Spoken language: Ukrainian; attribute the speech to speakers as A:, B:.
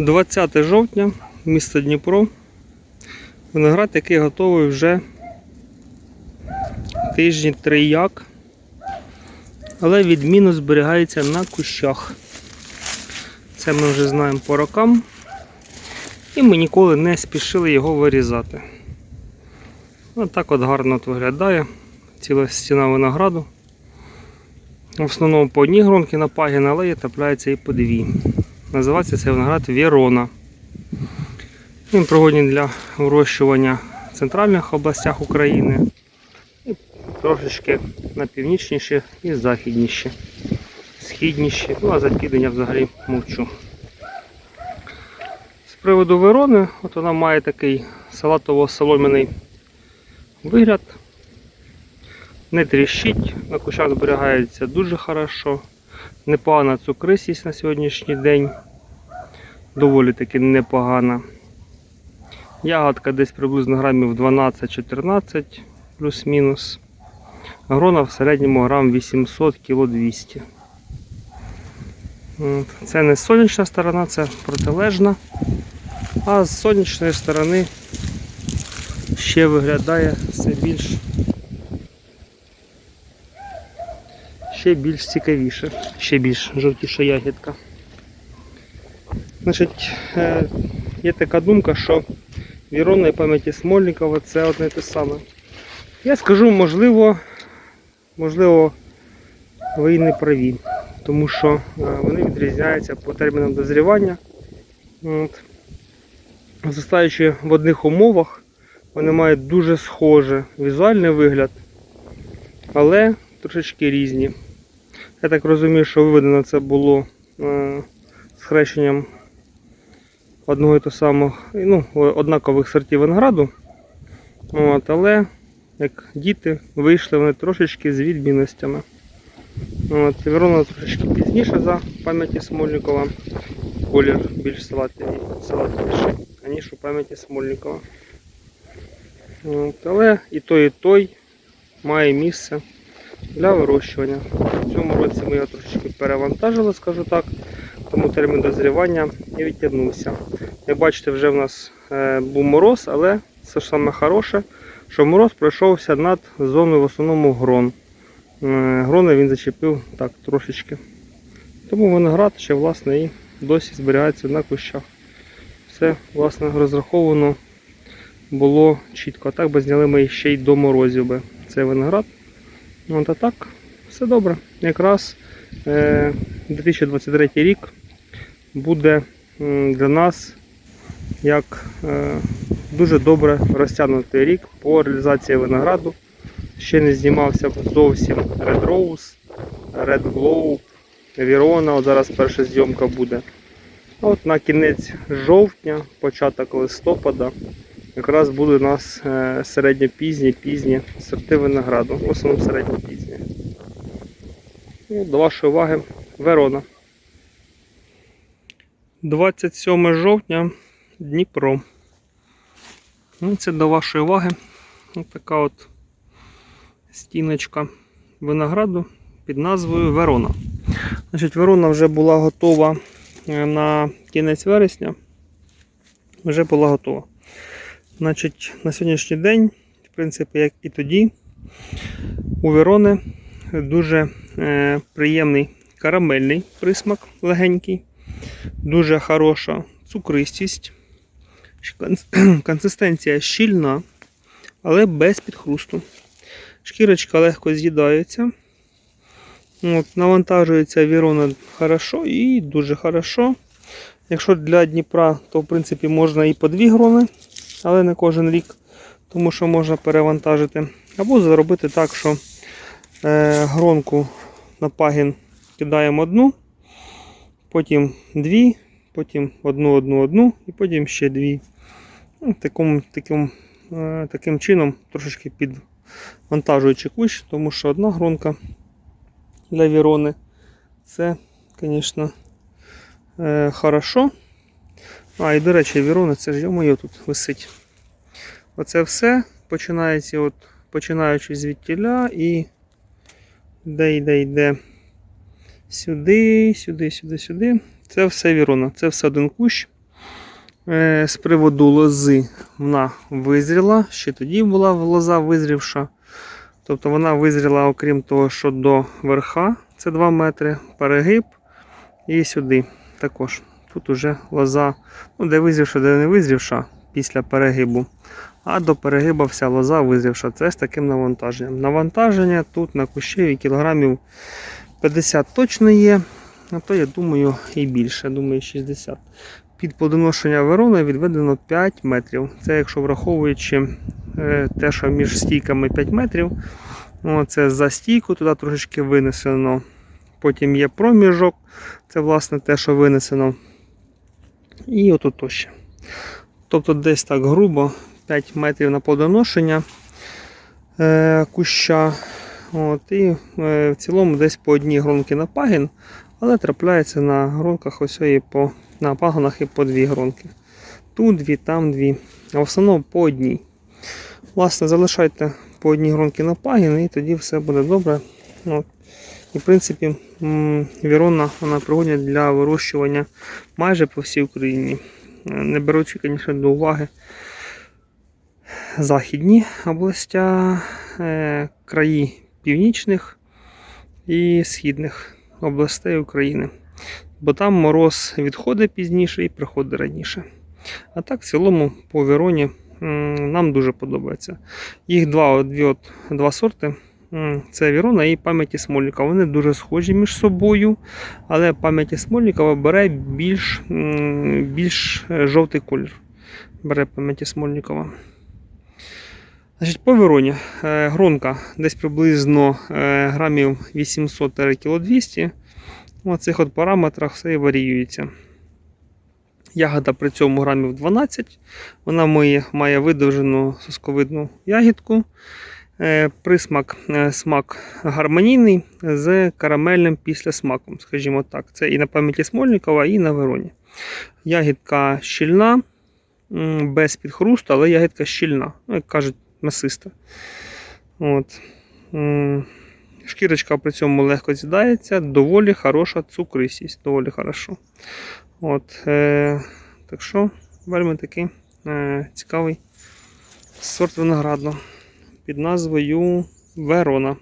A: 20 жовтня, місто Дніпро. Виноград, який готовий вже тижні три як, але відмінно зберігається на кущах. Це ми вже знаємо по рокам. І ми ніколи не спішили його вирізати. Ось так от гарно от виглядає ціла стіна винограду. В основному по одній гронки на пагін, але є трапляється і по дві. Називається цей виноград Вірона. Він пригодний для вирощування в центральних областях України і трошечки на північніші і західніші, східніші, ну а за південь взагалі мовчу. З приводу Верони, от вона має такий салатово-солом'яний вигляд. Не тріщить, на кущах зберігається дуже хорошо. Непогана цукристість на сьогоднішній день. Доволі таки непогана. Ягодка десь приблизно грамів 12-14 плюс-мінус. Грона в середньому грам 800 кг 200 Це не сонячна сторона, це протилежна. А з сонячної сторони ще виглядає все більш ще більш цікавіше, ще більш жовтіша ягідка. Значить, е, є така думка, що Вірона і пам'яті Смольникова це одне і те саме. Я скажу, можливо, можливо, ви і не праві, тому що е, вони відрізняються по термінам дозрівання. От. Зростаючи в одних умовах, вони мають дуже схожий візуальний вигляд, але трошечки різні. Я так розумію, що виведено це було е, з хрещенням одного і того самого, ну, однакових сортів винограду. От, але як діти вийшли вони трошечки з відмінностями. От, Верона трошечки пізніше за пам'яті Смольникова. Колір більш салатовіший, аніж у пам'яті Смольникова. От, але і той, і той має місце для вирощування. В цьому році ми його трошечки перевантажили, скажу так, тому термін дозрівання і відтягнувся. Як бачите, вже в нас е, був мороз, але це ж саме хороше, що мороз пройшовся над зоною в основному грон. Е, Грони він зачепив так трошечки. Тому виноград ще власне і досі зберігається на кущах. Все власне розраховано було чітко. А так би зняли ми ще й до морозів би цей виноград. От а так, все добре. Якраз е, 2023 рік буде для нас як е, дуже добре розтягнутий рік по реалізації винограду. Ще не знімався зовсім Red Rose, Red Glow, Вірона. От зараз перша зйомка буде. А от на кінець жовтня, початок листопада, якраз буде у нас е, середньопізні пізні сорти винограду. В основному середньопізні. До вашої уваги Верона. 27 жовтня Дніпро. Ну, це до вашої уваги. Ось така от стіночка винограду під назвою Верона. Значить, Верона вже була готова е, на кінець вересня. Вже була готова. Значить, на сьогоднішній день, в принципі, як і тоді, у Верони дуже е, приємний карамельний присмак легенький, дуже хороша цукристість, консистенція щільна, але без підхрусту. Шкірочка легко з'їдається. От, навантажується Вірона хорошо і дуже хорошо. Якщо для Дніпра, то в принципі можна і по дві грони, але не кожен рік, тому що можна перевантажити. Або зробити так, що е, гронку на пагін кидаємо одну, потім дві, потім одну, одну, одну і потім ще дві. Ну, таким, таким, е, таким чином трошечки підвантажуючи кущ, тому що одна гронка для Вірони це, звісно, е, хорошо. А, і до речі, Вірона, це ж моє тут висить. Оце все починається, от, починаючи звідтіля і йде, йде, йде сюди, сюди, сюди, сюди. Це все Вірона, це все один кущ. Е, З приводу лози вона визріла, ще тоді була лоза визрівша. Тобто вона визріла, окрім того, що до верха, це 2 метри, перегиб і сюди також. Тут уже лоза, ну де визрівша, де не визрівша після перегибу. А до перегиба вся лоза визрівша. Це з таким навантаженням. Навантаження тут на кущеві кілограмів 50 точно є. А то я думаю і більше, думаю 60. Під подоношення Верона відведено 5 метрів. Це якщо враховуючи е, те, що між стійками 5 метрів. Це за стійку, туди трошечки винесено. Потім є проміжок, це власне те, що винесено. І отут ще. Тобто десь так грубо 5 метрів на подоношення е, куща. От, і е, в цілому десь по одній гронки на пагін, але трапляється на гронках ось і по на пагонах і по дві гронки. Тут дві, там дві. А в основному по одній. Власне, залишайте по одній гронки на пагін, і тоді все буде добре. От. І в принципі, Вірона вона пригодна для вирощування майже по всій Україні. Е, Не беручи, звісно, до уваги західні областя, е, краї північних і східних областей України. Бо там мороз відходить пізніше і приходить раніше. А так, в цілому, по Віроні м, нам дуже подобається. Їх два, дві, от, два сорти. Це Вірона і пам'яті Смольникова. Вони дуже схожі між собою, але пам'яті Смольникова бере більш, більш е, жовтий колір. Бере пам'яті Смольникова. Значить, по Вероні е, гронка десь приблизно е, грамів 800 кг 200 У цих от параметрах все і варіюється. Ягода при цьому грамів 12. Вона має, має видовжену сосковидну ягідку. Е, Присмак смак гармонійний з карамельним післясмаком, скажімо так. Це і на пам'яті Смольникова, і на Вероні. Ягідка щільна, без підхрусту, але ягідка щільна. Ну, як кажуть, масиста. От. Шкірочка при цьому легко з'їдається, доволі хороша цукристість, доволі хорошо. От, е, так що, вельми такий е, цікавий сорт винограду під назвою Верона.